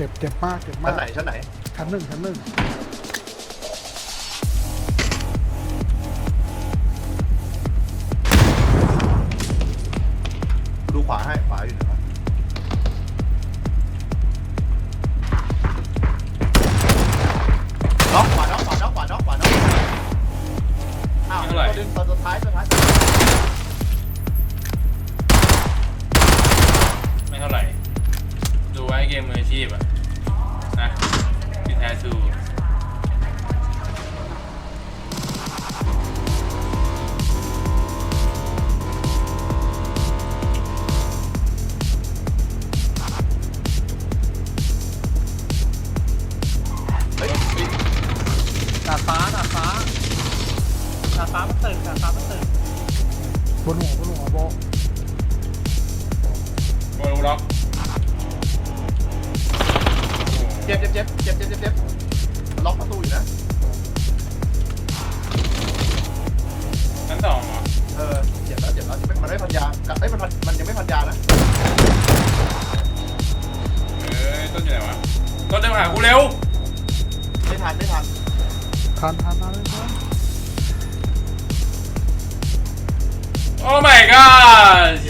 จ็บเจ็บมากเจ็บมาชั้กนไหนชั้นไหนชั้นหนึ่งชั้นหนึ่งดูขวาให้ขวาอยู่ไหนวะน็อกขวาน็อกขวาน็อกขวาน็อกขวาน็อกอ้าวตัวดึงตัวสุดท้ายตัวสุดท้าย เกมมืออาชีพอะนะที่แท้ทูเฮ้ยปิดดาดฟ้าดาดฟ้าดาดฟ้ามันตึกดาดฟ้ามันตึกบนหัวบนหัวโบ จ็บเจ็บเจ็บเจ็บเจ็บเจ็บเจ็บล็อกประตูอยู่นะ ชั้นสองเหรอเออเจ็บแล้วเจ็บแล้วมันไม่พันยาเอ้ยมันพันมันยังไม่พันยานะ เอ้ยต้นอยู่ไหนวะ ต้นเดินมาหากูเร็ว ไม่ทันไม่ทันทันทันทันเลยนะโอ้ my god เหี้ยเอ้